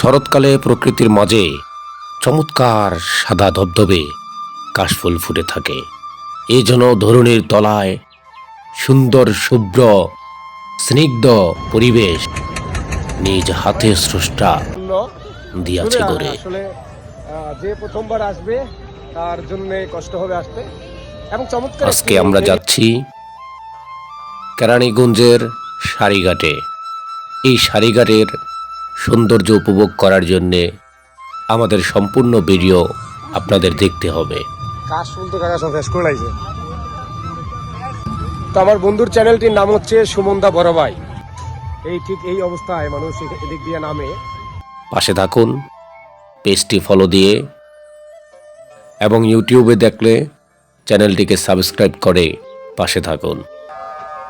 শরৎকালে প্রকৃতির মাঝে চমৎকার সাদা ধবধবে কাশফুল ফুটে থাকে। এ যেন ধরুণীর তলায় সুন্দর শুভ্র স্নিগ্ধ পরিবেশ নিজ হাতে স্রষ্টা দিয়াছে গড়ে। যে প্রথমবার আসবে তার জন্য কষ্ট হবে আসতে। এবং চমৎকার আজকে আমরা যাচ্ছি কেরানীগঞ্জের সারিঘাটে। এই সারিঘাটের সৌন্দর্য উপভোগ করার জন্যে আমাদের সম্পূর্ণ ভিডিও আপনাদের দেখতে হবে। ফুল তো কাকা সব শেষ করে লাইছে তো আমার বন্ধুর চ্যানেলটির নাম হচ্ছে সুমন্দা বড়ভাই এই ঠিক এই অবস্থায় মানুষ এদিক দিয়ে নামে। পাশে থাকুন পেজটি ফলো দিয়ে এবং ইউটিউবে দেখলে চ্যানেলটিকে সাবস্ক্রাইব করে পাশে থাকুন।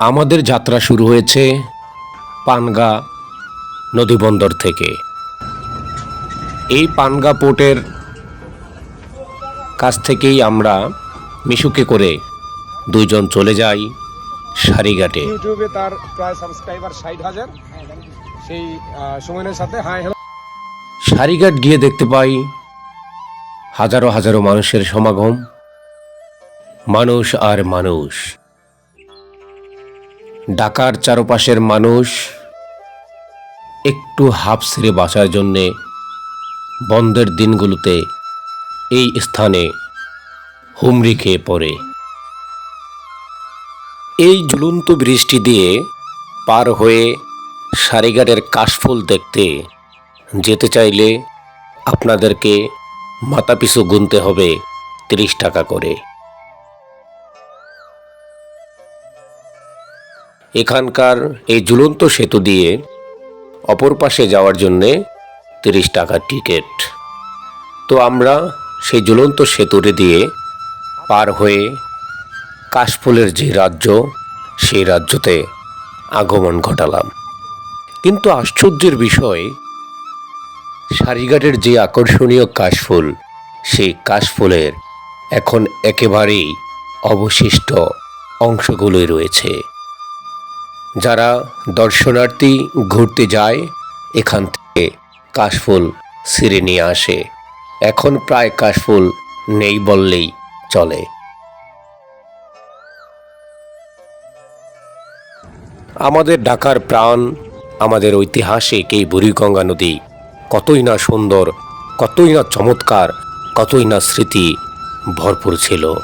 আমাদের যাত্রা শুরু হয়েছে পানগা নদীবন্দর থেকে। এই পানগা পোর্টের কাছ থেকেই আমরা মিশুকে করে দুইজন চলে যাই সারিঘাটে। ইউটিউবে তার প্রায় সাবস্ক্রাইবার ষাট হাজার। সেই আহ, সুমনের সাথে হাই হ্যালো। সারিঘাট গিয়ে দেখতে পাই হাজারো হাজারো মানুষের সমাগম। মানুষ আর মানুষ। ঢাকার চারপাশের মানুষ একটু হাফ ছেড়ে বাঁচার জন্যে বন্ধের দিনগুলোতে এই স্থানে হুমড়ি খেয়ে পড়ে। এই ঝুলন্ত বৃষ্টি দিয়ে পার হয়ে সারিঘাটের কাশফুল দেখতে যেতে চাইলে আপনাদেরকে মাথাপিছু গুনতে হবে তিরিশ টাকা করে। এখানকার এই ঝুলন্ত সেতু দিয়ে অপর পাশে যাওয়ার জন্যে তিরিশ টাকার টিকিট। তো আমরা সেই ঝুলন্ত সেতুটি দিয়ে পার হয়ে কাশফুলের যে রাজ্য, সেই রাজ্যতে আগমন ঘটালাম। কিন্তু আশ্চর্যের বিষয়, সারিঘাটের যে আকর্ষণীয় কাশফুল, সেই কাশফুলের এখন একেবারেই অবশিষ্ট অংশগুলোই রয়েছে। যারা দর্শনার্থী ঘুরতে যায়, এখান থেকে কাশফুল ছিঁড়ে নিয়ে আসে। এখন প্রায় কাশফুল নেই বললেই চলে। আমাদের ঢাকার প্রাণ, আমাদের ঐতিহাসিক এই বুড়িগঙ্গা নদী কতই না সুন্দর, কতই না চমৎকার, কতই না স্মৃতি ভরপুর ছিল।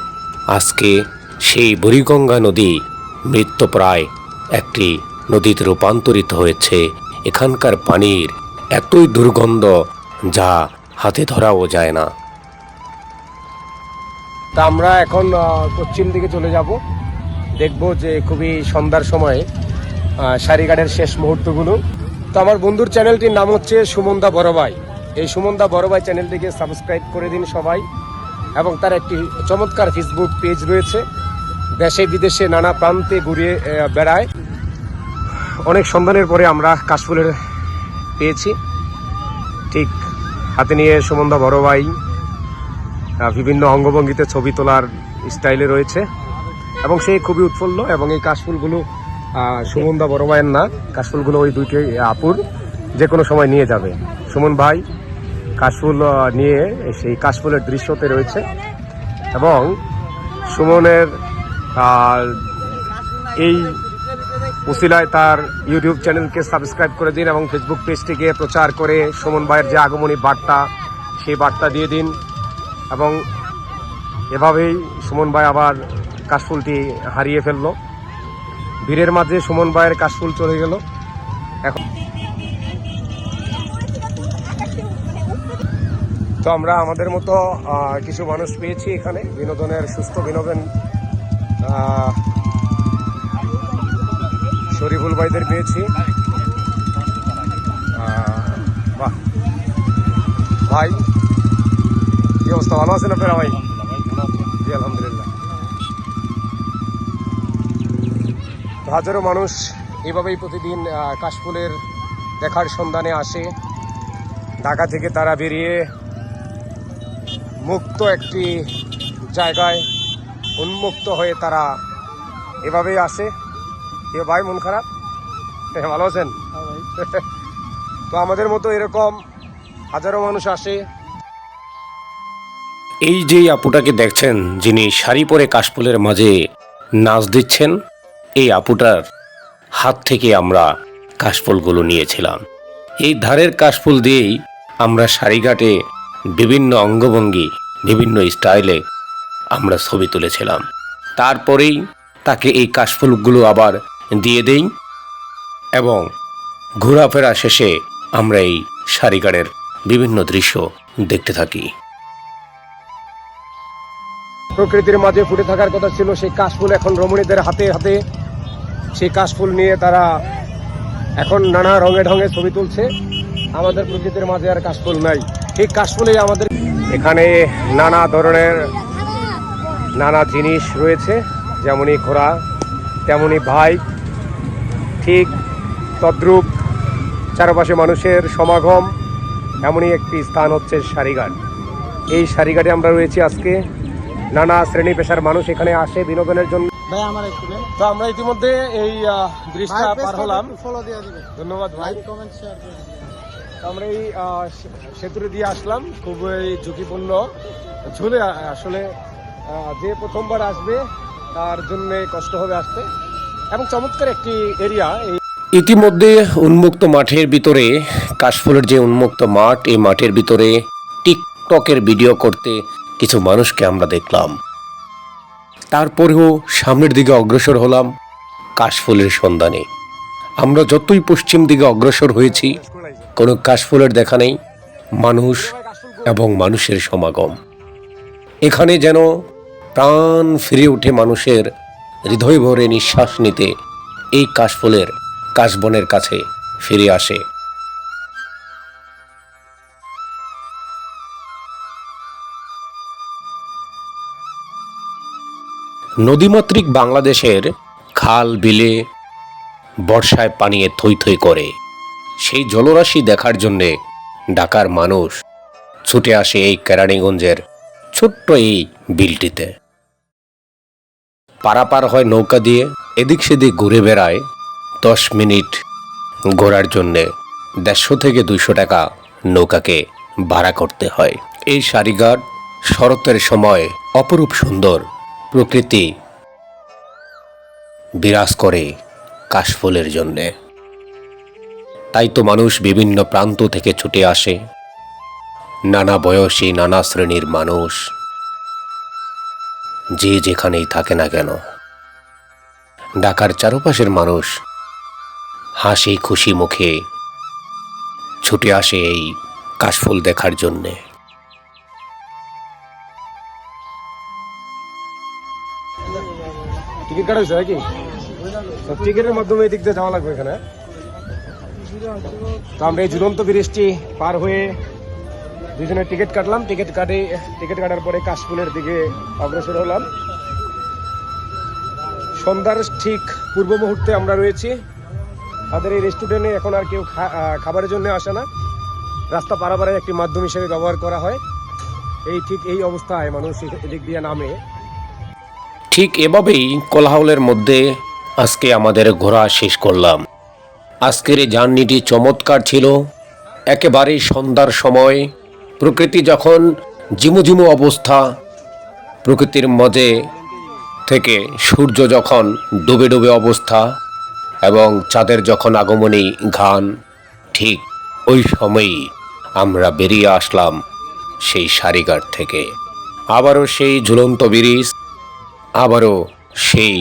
আজকে সেই বুড়িগঙ্গা নদী মৃত্যুপ্রায় একটি নদীতে রূপান্তরিত হয়েছে। এখানকার পানির এতই দুর্গন্ধ যা হাতে ধরাও যায় না। তা আমরা এখন পশ্চিম দিকে চলে যাব। দেখব যে খুবই সন্ধ্যার সময় সারিঘাটের শেষ মুহূর্তগুলো। তো আমার বন্ধুর চ্যানেলটির নাম হচ্ছে সুমন্দা বড়ভাই এই সুমন্দা বড়ভাই চ্যানেলটিকে সাবস্ক্রাইব করে দিন সবাই। এবং তার একটি চমৎকার ফেসবুক পেজ রয়েছে। দেশে বিদেশে নানা প্রান্তে ঘুরিয়ে বেড়ায়। অনেক সন্ধানের পরে আমরা কাশফুলের পেয়েছি। ঠিক হাতে নিয়ে সুমন্দা বড়ভাই আহ, বিভিন্ন অঙ্গভঙ্গিতে ছবি তোলার স্টাইলে রয়েছে। এবং সেই খুবই উৎফুল্ল এবং এই কাশফুলগুলো সুমনদা বড় ভাইয়ের না কাশফুলগুলো ওই দুইটি আপুর যে কোনো সময় নিয়ে যাবে। সুমন ভাই কাশফুল নিয়ে সেই কাশফুলের দৃশ্যতে রয়েছে। এবং সুমনের এই উসিলায় তার ইউটিউব চ্যানেলকে সাবস্ক্রাইব করে দিন এবং ফেসবুক পেজটিকে প্রচার করে সুমন ভাইয়ের যে আগমনী বার্তা, সেই বার্তা দিয়ে দিন। এবং এভাবেই সুমন ভাই আবার কাশফুলটি হারিয়ে ফেলল। ভিড়ের মাঝে সুমন ভাইয়ের কাশফুল চলে গেল। এখন তো আমরা আমাদের মতো কিছু মানুষ পেয়েছি এখানে। বিনোদনের সুস্থ বিনোদন শরীফুল ভাইদের পেয়েছি। বাহ। ভাই, কি অবস্থা? ভালো আছেন আপনারা ভাই? জি, আলহামদুলিল্লাহ। হাজারো মানুষ এভাবেই প্রতিদিন কাশফুলের দেখার সন্ধানে আসে। ঢাকা থেকে তারা বেরিয়ে মুক্ত একটি জায়গায় উন্মুক্ত হয়ে তারা এভাবেই আসে। এ ভাই মন খারাপ? হ্যাঁ, ভালো আছেন? তো আমাদের মতো এরকম হাজারো মানুষ আসে। এই যে আপুটাকে দেখছেন যিনি শাড়ি পরে কাশফুলের মাঝে নাচ দিচ্ছেন এই আপুটার হাত থেকে আমরা কাশফুলগুলো নিয়েছিলাম। এই ধারের কাশফুল দিয়েই আমরা শাড়িঘাটে বিভিন্ন অঙ্গভঙ্গি বিভিন্ন স্টাইলে আমরা ছবি তুলেছিলাম। তারপরেই তাকে এই কাশফুলগুলো আবার দিয়ে দেই এবং ঘোরাফেরা শেষে আমরা এই শাড়িঘাটের বিভিন্ন দৃশ্য দেখতে থাকি। প্রকৃতির মাঝে ফুটে থাকার কথা ছিল সেই কাশফুল এখন রমণীদের হাতে হাতে। সেই কাশফুল নিয়ে তারা এখন নানা রঙে ঢঙে ছবি তুলছে। আমাদের প্রকৃতির মাঝে আর কাশফুল নাই। এই কাশফুলেই আমাদের এখানে নানা ধরনের নানা জিনিস রয়েছে। যেমনই ঘোড়া, তেমনই ভাই ঠিক তদ্রূপ চারপাশে মানুষের সমাগম এমনই একটি স্থান হচ্ছে সারিঘাট। এই সারিঘাটে আমরা রয়েছি আজকে। নানা শ্রেণি পেশার মানুষ এখানে আসে বিনোদনের জন্য। তো আমরা ইতিমধ্যে এই ব্রিজটা পার হলাম। ধন্যবাদ ভাই। লাইক কমেন্ট শেয়ার করে দিবে তো আমরা এই সেতুরে দিয়ে আসলাম। খুবই ঝুঁকিপূর্ণ। ঝুলে আসলে যে প্রথমবার আসবে তার জন্য কষ্ট হবে আসতে। এবং চমৎকার একটি এরিয়া ইতিমধ্যে উন্মুক্ত মাঠের ভিতরে, কাশফুলের যে উন্মুক্ত মাঠ, এই মাঠের ভিতরে টিকটকের ভিডিও করতে কিছু মানুষকে আমরা দেখলাম। তারপরেও সামনের দিকে অগ্রসর হলাম কাশফুলের সন্ধানে। আমরা যতই পশ্চিম দিকে অগ্রসর হয়েছি, কোনো কাশফুলের দেখা নেই, মানুষ এবং মানুষের সমাগম। এখানে যেন প্রাণ ফিরে ওঠে মানুষের হৃদয় ভরে নিঃশ্বাস নিতে এই কাশফুলের কাশবনের কাছে ফিরে আসে। নদীমাতৃক বাংলাদেশের খাল, বিলে বর্ষায় পানিয়ে থই থই করে। সেই জলরাশি দেখার জন্যে ঢাকার মানুষ ছুটে আসে এই কেরানীগঞ্জের ছোট্ট এই বিলটিতে। পারাপার হয় নৌকা দিয়ে, এদিক সেদিক ঘুরে বেড়ায় দশ মিনিট ঘোরার জন্যে। দেড়শো থেকে দুইশো টাকা নৌকাকে ভাড়া করতে হয়। এই সারিঘাট শরতের সময় অপরূপ সুন্দর প্রকৃতি বিরাজ করে কাশফুলের জন্যে। তাই তো মানুষ বিভিন্ন প্রান্ত থেকে ছুটে আসে। নানা বয়সী, নানা শ্রেণির মানুষ যে যেখানেই থাকে না কেন। ঢাকার চারপাশের মানুষ হাসি খুশি মুখে ছুটে আসে এই কাশফুল দেখার জন্যে। টিকিটের মাধ্যমে এই দিক দিয়ে যাওয়া লাগবে এখানে। তো আমরা এই ঝুলন্ত ব্রিজটি পার হয়ে দুজনে টিকিট কাটলাম, টিকিট কাটে, টিকিট কাটার পরে কাশফুলের দিকে অগ্রসর হলাম। সন্ধ্যার ঠিক পূর্ব মুহূর্তে আমরা রয়েছি। তাদের এই রেস্টুরেন্টে এখন আর কেউ খাবারের জন্য আসে না। রাস্তা পারাপারে একটি মাধ্যম হিসেবে ব্যবহার করা হয়। এই ঠিক এই অবস্থায় মানুষ এদিক দিয়ে নামে। ঠিক এভাবেই কোলাহলের মধ্যে আজকে আমাদের ঘোরা শেষ করলাম। আজকের এই জার্নিটি চমৎকার ছিল। একেবারেই সন্ধ্যার সময় প্রকৃতি যখন জিমুজিমু অবস্থা, প্রকৃতির মধ্যে থেকে সূর্য যখন ডুবে ডুবে অবস্থা এবং চাঁদের যখন আগমনী ঘান ঠিক ওই সময়ই আমরা বেরিয়ে আসলাম সেই সারিঘাট থেকে। আবারও সেই ঝুলন্ত ব্রিজ, আবারও সেই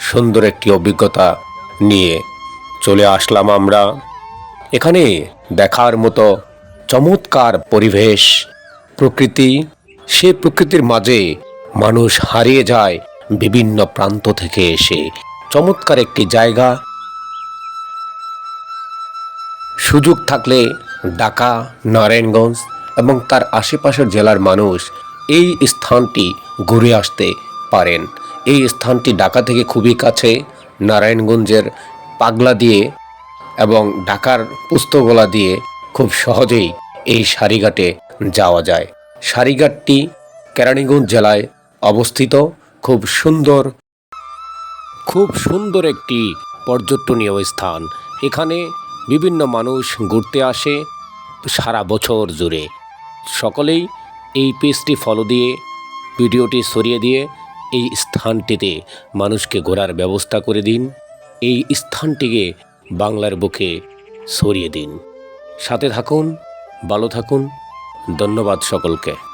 সুন্দর একটি অভিজ্ঞতা নিয়ে চলে আসলাম আমরা। এখানে দেখার মতো চমৎকার পরিবেশ। প্রকৃতি, সে প্রকৃতির মাঝে মানুষ হারিয়ে যায় বিভিন্ন প্রান্ত থেকে এসে। চমৎকার একটি জায়গা। সুযোগ থাকলে ঢাকা, নারায়ণগঞ্জ এবং তার আশেপাশের জেলার মানুষ এই স্থানটি ঘুরে আসতে পারেন। এই স্থানটি ঢাকা থেকে খুবই কাছে, নারায়ণগঞ্জের পাগলা দিয়ে এবং ঢাকার পুস্তকলা দিয়ে খুব সহজেই এই সারিঘাটে যাওয়া যায়। সারিঘাটটি কেরানীগঞ্জ জেলায় অবস্থিত। খুব সুন্দর খুব সুন্দর একটি পর্যটনীয় স্থান। এখানে বিভিন্ন মানুষ ঘুরতে আসে সারা বছর জুড়ে। সকলেই এই পেজটি ফলো দিয়ে, ভিডিওটি সরিয়ে দিয়ে এই স্থানটিতে মানুষকে ঘোরার ব্যবস্থা করে দিন। এই স্থানটিকে বাংলার বুকে সরিয়ে দিন। সাথে থাকুন ভালো থাকুন ধন্যবাদ সকলকে।